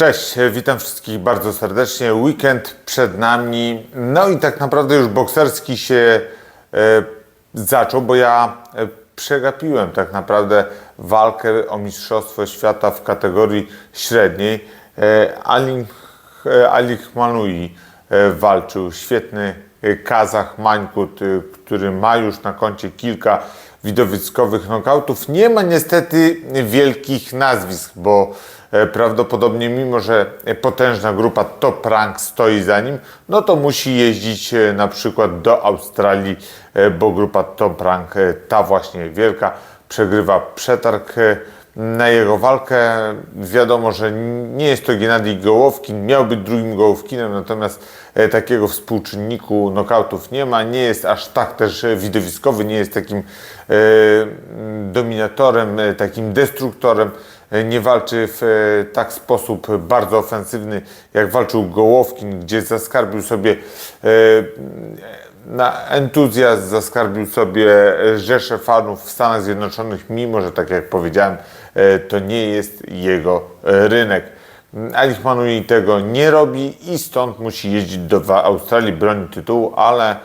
Cześć, witam wszystkich bardzo serdecznie. Weekend przed nami. No i tak naprawdę już bokserski się e, zaczął, bo ja e, przegapiłem tak naprawdę walkę o Mistrzostwo Świata w kategorii średniej. E, Ali, e, Ali e, walczył. Świetny e, Kazach Mańkut, e, który ma już na koncie kilka widowiskowych nokautów. Nie ma niestety wielkich nazwisk, bo prawdopodobnie mimo, że potężna grupa Top Rank stoi za nim, no to musi jeździć e, na przykład do Australii, e, bo grupa Top Rank, e, ta właśnie wielka, przegrywa przetarg e, na jego walkę. Wiadomo, że nie jest to Gennady Gołowkin, miał być drugim Gołowkinem, natomiast e, takiego współczynniku nokautów nie ma, nie jest aż tak też e, widowiskowy, nie jest takim e, dominatorem, e, takim destruktorem, e, nie walczy w e, tak sposób bardzo ofensywny, jak walczył Gołowkin, gdzie zaskarbił sobie e, na entuzjazm zaskarbił sobie rzesze fanów w Stanach Zjednoczonych, mimo że, tak jak powiedziałem, e, to nie jest jego rynek. Ali Khmanui tego nie robi i stąd musi jeździć do Australii, bronić tytułu, ale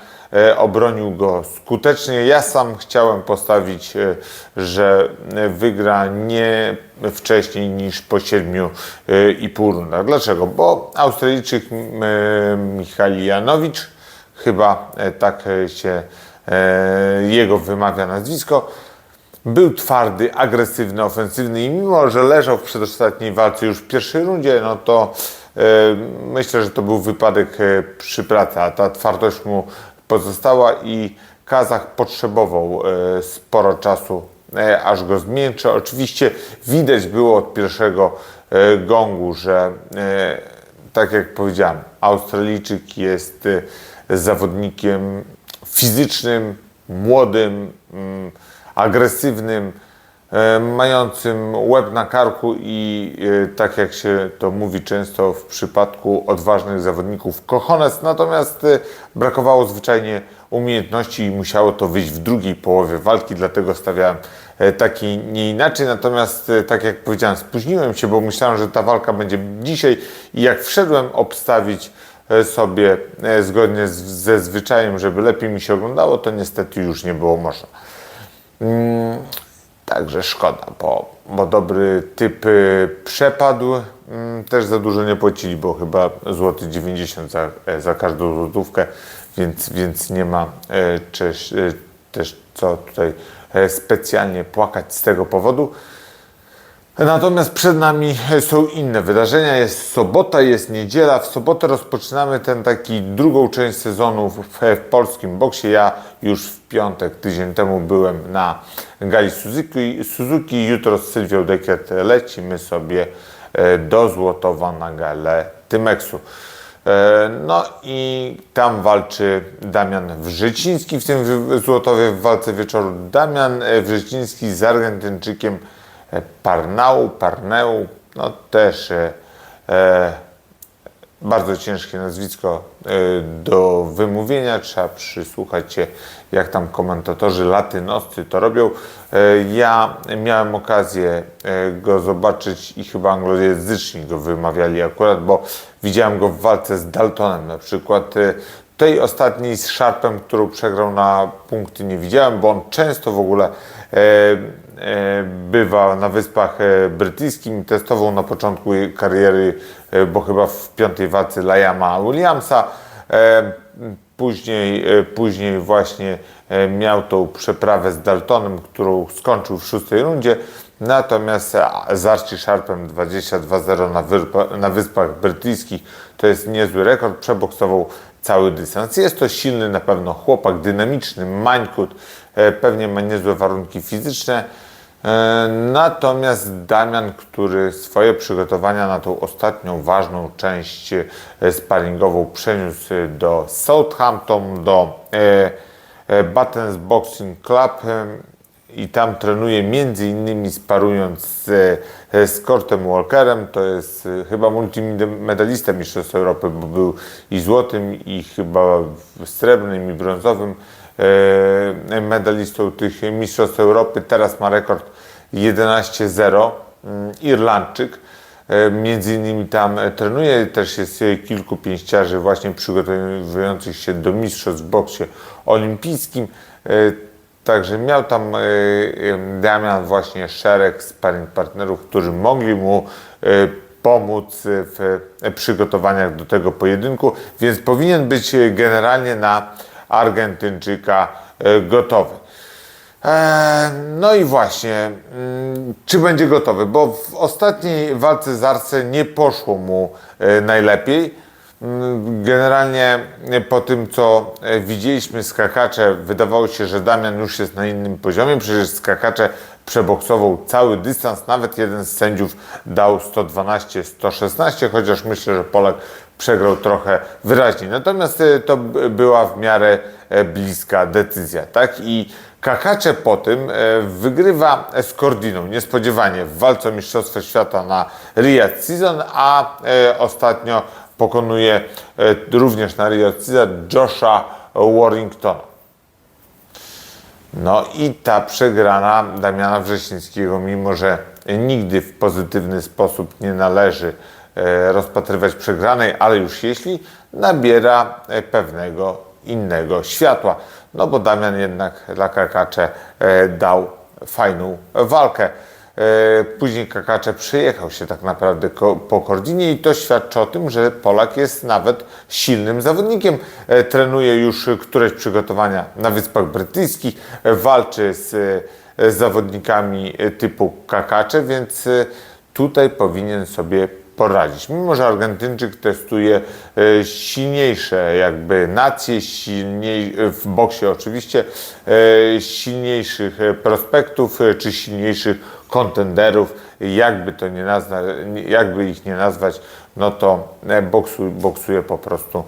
obronił go skutecznie. Ja sam chciałem postawić, e, że wygra nie wcześniej niż po siedmiu e, i pół rundach. Dlaczego? Bo Australijczyk m, e, Michali Janowicz chyba e, tak e, się e, jego wymawia nazwisko. Był twardy, agresywny, ofensywny i mimo, że leżał w przedostatniej walce już w pierwszej rundzie, no to e, myślę, że to był wypadek e, przy pracy, a ta twardość mu pozostała i Kazach potrzebował e, sporo czasu, e, aż go zmiękczy. Oczywiście widać było od pierwszego e, gongu, że tak jak powiedziałem, Australijczyk jest zawodnikiem fizycznym, młodym, mm, agresywnym, mającym łeb na karku i e, tak jak się to mówi często w przypadku odważnych zawodników kochones, natomiast e, brakowało zwyczajnie umiejętności i musiało to wyjść w drugiej połowie walki, dlatego stawiałem e, taki nie inaczej, natomiast e, tak jak powiedziałem, spóźniłem się, bo myślałem, że ta walka będzie dzisiaj i jak wszedłem obstawić e, sobie e, zgodnie z, ze zwyczajem, żeby lepiej mi się oglądało, to niestety już nie było można. Także szkoda, bo, bo dobry typ przepadł. Mm, Też za dużo nie płacili, bo chyba złoty 90 za, e, za każdą złotówkę, więc, więc nie ma też, e, też co tutaj e, specjalnie płakać z tego powodu. Natomiast przed nami są inne wydarzenia. Jest sobota, jest niedziela. W sobotę rozpoczynamy ten taki drugą część sezonu w, w polskim boksie. Ja już w piątek, tydzień temu byłem na gali Suzuki. Suzuki. Jutro z Sylwią Dekiet lecimy sobie e, do Złotowa na galę Tymeksu. E, No i tam walczy Damian Wrzyciński w tym Złotowie w walce wieczoru. Damian e, Wrzyciński z Argentyńczykiem Parnau, Parneu, no też e, bardzo ciężkie nazwisko do wymówienia. Trzeba przysłuchać się, jak tam komentatorzy latynoscy to robią. E, Ja miałem okazję e, go zobaczyć i chyba anglojęzyczni go wymawiali akurat, bo widziałem go w walce z Daltonem na przykład. E, Tej ostatniej z Sharpem, którą przegrał na punkty nie widziałem, bo on często w ogóle bywa na Wyspach Brytyjskim. Testował na początku kariery, bo chyba w piątej walce Liama Williamsa. Później, e, później właśnie e, miał tą przeprawę z Daltonem, którą skończył w szóstej rundzie. Natomiast e, z Archie Sharpem 22-0 na, na Wyspach Brytyjskich to jest niezły rekord. Przeboksował cały dystans. Jest to silny na pewno chłopak, dynamiczny, mańkut, pewnie ma niezłe warunki fizyczne. E, Natomiast Damian, który swoje przygotowania na tą ostatnią ważną część e, sparingową przeniósł do Southampton, do e, Buttons Boxing Club i tam trenuje między innymi sparując z, z Walkerem, to jest chyba multimedalista Mistrzostw Europy, bo był i złotym i chyba srebrnym i brązowym medalistą tych Mistrzostw Europy. Teraz ma rekord 11-0, mm, Irlandczyk. E, Między innymi tam e, trenuje, też jest e, kilku pięściarzy właśnie przygotowujących się do mistrzostw w boksie olimpijskim. Także miał tam Damian właśnie szereg sparring partnerów, którzy mogli mu pomóc w przygotowaniach do tego pojedynku, więc powinien być generalnie na Argentyńczyka gotowy. E, No i właśnie, mm, czy będzie gotowy? Bo w ostatniej walce z Arce nie poszło mu e, najlepiej. Mm, Generalnie e, po tym, co widzieliśmy skakacze, wydawało się, że Damian już jest na innym poziomie. Przecież skakacze przeboksował cały dystans. Nawet jeden z sędziów dał 112-116, chociaż myślę, że Polak przegrał trochę wyraźniej. Natomiast e, to była w miarę e, bliska decyzja, tak? I Kakacze po tym e, wygrywa z Cordiną niespodziewanie w walce o Mistrzostwo Świata na Riyadh Season, a e, ostatnio pokonuje również na Riyadh Season Josha Warringtona. No i ta przegrana Damiana Wrzesińskiego, mimo że nigdy w pozytywny sposób nie należy rozpatrywać przegranej, ale już jeśli, nabiera e, pewnego innego światła. No bo Damian jednak dla Kakacze e, dał fajną walkę. E, Później Kakacze przyjechał się tak naprawdę po Kordinie i to świadczy o tym, że Polak jest nawet silnym zawodnikiem. E, Trenuje już któreś przygotowania na Wyspach Brytyjskich, e, walczy z, e, zawodnikami e, typu Kakacze, więc e, tutaj powinien sobie poradzić. Mimo, że Argentyńczyk testuje e, silniejsze jakby nacje, silniej, e, w boksie oczywiście, e, silniejszych prospektów czy silniejszych kontenderów, jakby to nie nazwa, jakby ich nie nazwać, no to e, boksu, boksuje po prostu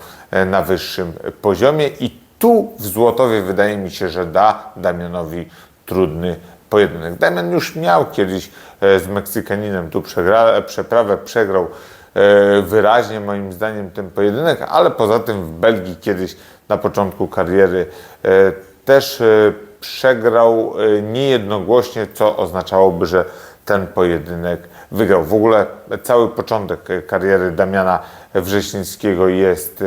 na wyższym poziomie i tu w Złotowie wydaje mi się, że da Damianowi trudny pojedynek. Damian już miał kiedyś e, z Meksykaninem tu przegra, przeprawę, przegrał e, wyraźnie moim zdaniem ten pojedynek, ale poza tym w Belgii kiedyś na początku kariery e, też przegrał niejednogłośnie, co oznaczałoby, że ten pojedynek wygrał. W ogóle cały początek kariery Damiana Wrześnickiego jest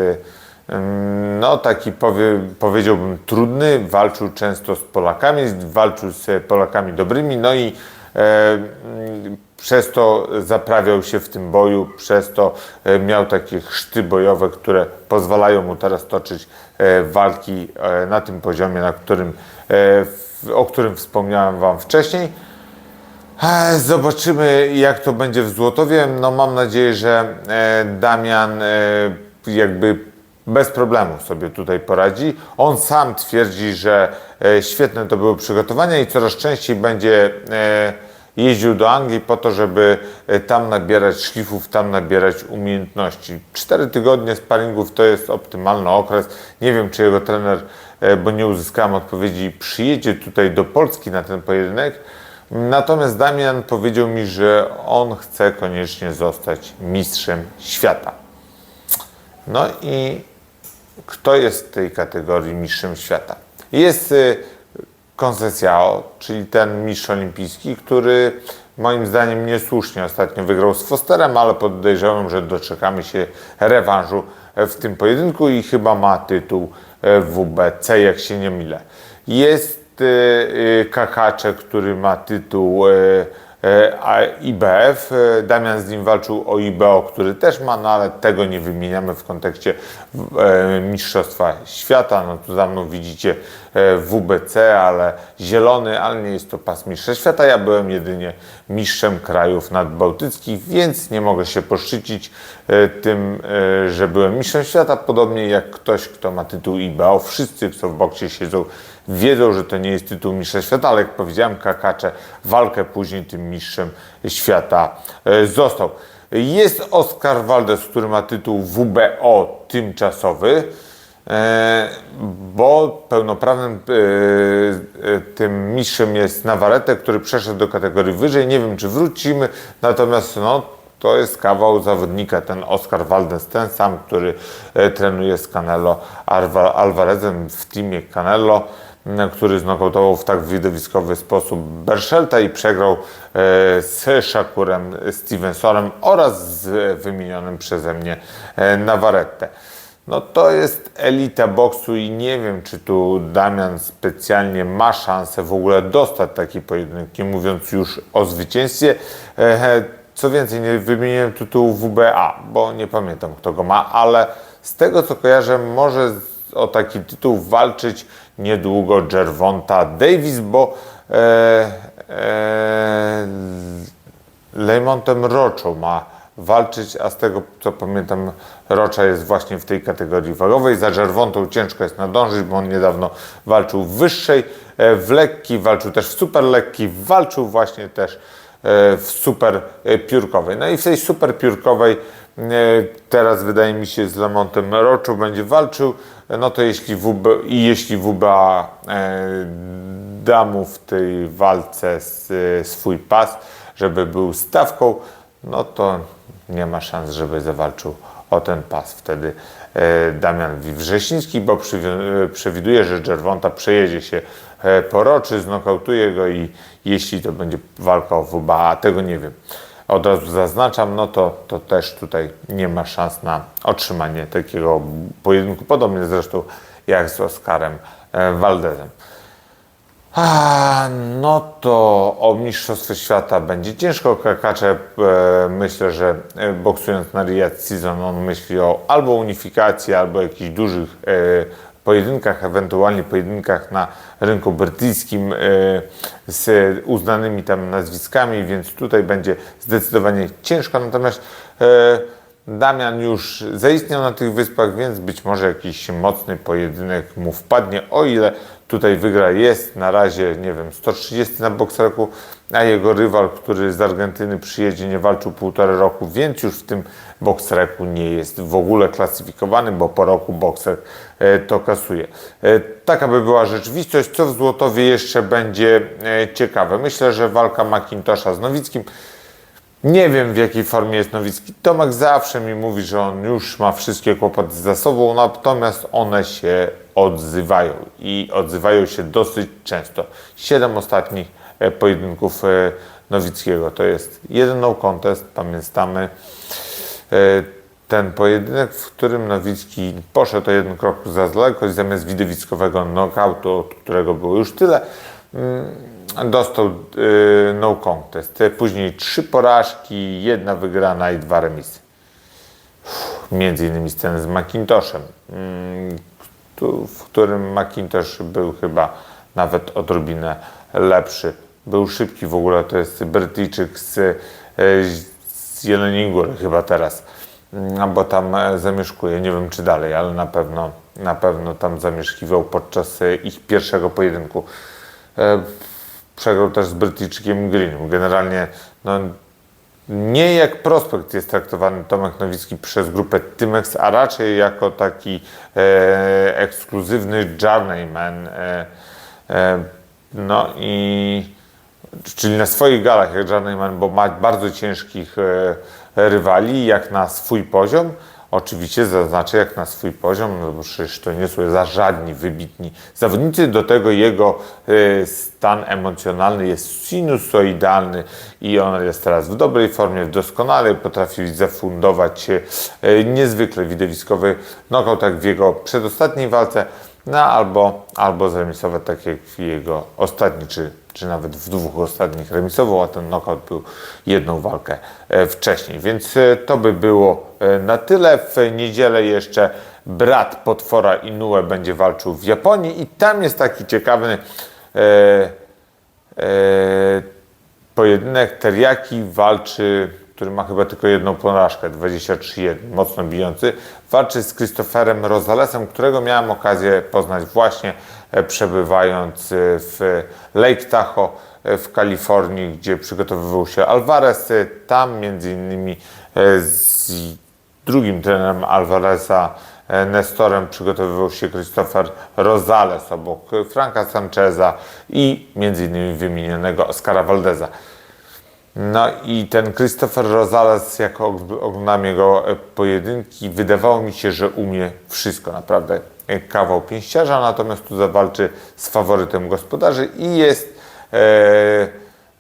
no taki powie, powiedziałbym trudny, walczył często z Polakami, walczył z Polakami dobrymi, no i e, mm, przez to zaprawiał się w tym boju, przez to e, miał takie chrzty bojowe, które pozwalają mu teraz toczyć e, walki e, na tym poziomie, na którym, o którym wspomniałem Wam wcześniej. Zobaczymy, jak to będzie w Złotowie. No, mam nadzieję, że Damian jakby bez problemu sobie tutaj poradzi. On sam twierdzi, że e, świetne to były przygotowania i coraz częściej będzie e, jeździł do Anglii po to, żeby e, tam nabierać szlifów, tam nabierać umiejętności. Cztery tygodnie sparingów to jest optymalny okres. Nie wiem, czy jego trener, bo nie uzyskałem odpowiedzi, przyjedzie tutaj do Polski na ten pojedynek. Natomiast Damian powiedział mi, że on chce koniecznie zostać mistrzem świata. No i kto jest w tej kategorii mistrzem świata? Jest y, Conceição, czyli ten mistrz olimpijski, który moim zdaniem niesłusznie ostatnio wygrał z Fosterem, ale podejrzewam, że doczekamy się rewanżu w tym pojedynku i chyba ma tytuł e, WBC, jak się nie mylę. Jest y, y, Kakacze, który ma tytuł e, a IBF. E, Damian z nim walczył o IBO, który też ma, no ale tego nie wymieniamy w kontekście e, Mistrzostwa Świata. No tu za mną widzicie e, WBC, ale zielony, ale nie jest to pas Mistrza Świata. Ja byłem jedynie mistrzem krajów nadbałtyckich, więc nie mogę się poszczycić e, tym, e, że byłem mistrzem świata. Podobnie jak ktoś, kto ma tytuł IBO. Wszyscy, kto w boksie siedzą, wiedzą, że to nie jest tytuł mistrza świata, ale jak powiedziałem, Kakacze walkę później tym mistrzem świata e, został. Jest Oskar Waldes, który ma tytuł WBO tymczasowy, e, bo pełnoprawnym e, e, tym mistrzem jest Navarrete, który przeszedł do kategorii wyżej. Nie wiem, czy wrócimy, natomiast no, to jest kawał zawodnika, ten Oscar Valdez, ten sam, który e, trenuje z Canelo Alva- Alvarezem w teamie Canelo, który znokautował w tak widowiskowy sposób Berszelta i przegrał e, z Shakurem Stevensonem oraz z wymienionym przeze mnie e, Navarrete. No to jest elita boksu i nie wiem, czy tu Damian specjalnie ma szansę w ogóle dostać taki pojedynek, nie mówiąc już o zwycięstwie. Co więcej, nie wymieniłem tytułu WBA, bo nie pamiętam kto go ma, ale z tego co kojarzę, może o taki tytuł walczyć niedługo Gervonta Davis, bo e, e, Lejmontem Rocho ma walczyć, a z tego co pamiętam, Rocza jest właśnie w tej kategorii wagowej. Za Żerwontą ciężko jest nadążyć, bo on niedawno walczył w wyższej, e, w lekki, walczył też w super lekki, walczył właśnie też e, w super e, piórkowej. No i w tej super piórkowej teraz wydaje mi się z Lemontem Roczą będzie walczył, no to jeśli WB, jeśli WBA da mu w tej walce swój pas, żeby był stawką, no to nie ma szans, żeby zawalczył o ten pas. Wtedy e, Damian Wrześnicki, bo e, przewiduje, że Gervonta przejedzie się e, po roczy, znokautuje go i jeśli to będzie walka o WBA, a tego nie wiem. Od razu zaznaczam, no to, to też tutaj nie ma szans na otrzymanie takiego pojedynku, podobnie zresztą jak z Oskarem Valdezem. A, no to o Mistrzostwie Świata będzie ciężko. Kakacze, e, myślę, że e, boksując na Riyadh Season, on myśli o albo unifikacji, albo jakichś dużych e, pojedynkach, ewentualnie pojedynkach na rynku brytyjskim e, z uznanymi tam nazwiskami, więc tutaj będzie zdecydowanie ciężko. Natomiast e, Damian już zaistniał na tych wyspach, więc być może jakiś mocny pojedynek mu wpadnie, o ile tutaj wygra jest na razie, nie wiem, 130 na bokserku, a jego rywal, który z Argentyny przyjedzie, nie walczył półtora roku, więc już w tym boksreku nie jest w ogóle klasyfikowany, bo po roku bokser e, to kasuje. E, taka by była rzeczywistość. Co w Złotowie jeszcze będzie e, ciekawe? Myślę, że walka McIntosha z Nowickim nie wiem w jakiej formie jest Nowicki. Tomek zawsze mi mówi, że on już ma wszystkie kłopoty za sobą, natomiast one się odzywają i odzywają się dosyć często. Siedem ostatnich e, pojedynków e, Nowickiego to jest jeden no contest, pamiętamy e, ten pojedynek, w którym Nowicki poszedł o jeden krok za daleko i zamiast widowiskowego knockoutu, od którego było już tyle, dostał y, no contest. Później trzy porażki, jedna wygrana i dwa remisy. Między innymi sceny z McIntoshem, mm, w którym McIntosh był chyba nawet odrobinę lepszy. Był szybki w ogóle, to jest Brytyjczyk z, y, z Jeleniej Góry chyba teraz, Mm, bo tam e, zamieszkuje, nie wiem czy dalej, ale na pewno, na pewno tam zamieszkiwał podczas e, ich pierwszego pojedynku. Przegrał też z Brytyjczykiem Greenem. Generalnie no, nie jak prospekt jest traktowany Tomek Nowicki przez grupę Tymex, a raczej jako taki e, ekskluzywny journeyman. E, e, no i czyli na swoich galach jak journeyman, bo ma bardzo ciężkich e, rywali, jak na swój poziom. Oczywiście zaznaczę jak na swój poziom, no bo przecież to nie są za żadni wybitni zawodnicy. Do tego jego e, stan emocjonalny jest sinusoidalny i on jest teraz w dobrej formie, w doskonałej, potrafi zafundować e, niezwykle widowiskowy knockout, jak w jego przedostatniej walce, no albo, albo zremisować tak jak jego ostatni, czy, czy nawet w dwóch ostatnich remisował, a ten knockout był jedną walkę e, wcześniej. Więc e, to by było e, na tyle. W niedzielę jeszcze brat potwora Inoue będzie walczył w Japonii i tam jest taki ciekawy e, e, pojedynek. Teriaki walczy, który ma chyba tylko jedną porażkę, 23-1, mocno bijący. Walczy z Christopherem Rosalesem, którego miałem okazję poznać właśnie e, przebywając e, w Lake Tahoe e, w Kalifornii, gdzie przygotowywał się Alvarez. Tam między innymi z drugim trenerem Alvareza, Nestorem, przygotowywał się Christopher Rosales obok Franka Sancheza i między innymi wymienionego Oscara Valdeza. No i ten Christopher Rosales, jak og- oglądam jego e, pojedynki, wydawało mi się, że umie wszystko, naprawdę e, kawał pięściarza, natomiast tu zawalczy z faworytem gospodarzy i jest e,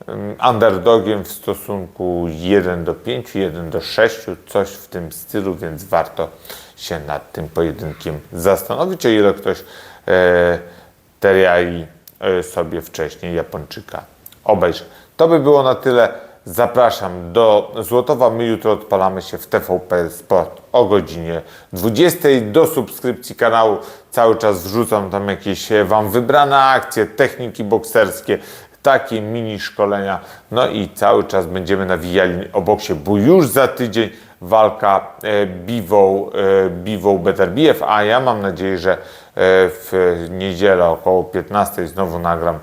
mm, underdogiem w stosunku 1 do 5, 1 do 6, coś w tym stylu, więc warto się nad tym pojedynkiem zastanowić, o ile ktoś e, Teriai e, sobie wcześniej Japończyka obejrzy. To by było na tyle. Zapraszam do Złotowa. My jutro odpalamy się w TVP Sport o godzinie 20. Do subskrypcji kanału cały czas wrzucam tam jakieś e, Wam wybrane akcje, techniki bokserskie, takie mini szkolenia. No i cały czas będziemy nawijali o boksie, bo już za tydzień walka e, Biwą, e, Biwą Beterbiew, a ja mam nadzieję, że w niedzielę około 15 znowu nagram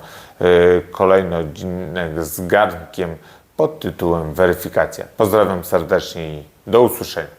kolejny odcinek z garnkiem pod tytułem Weryfikacja. Pozdrawiam serdecznie i do usłyszenia.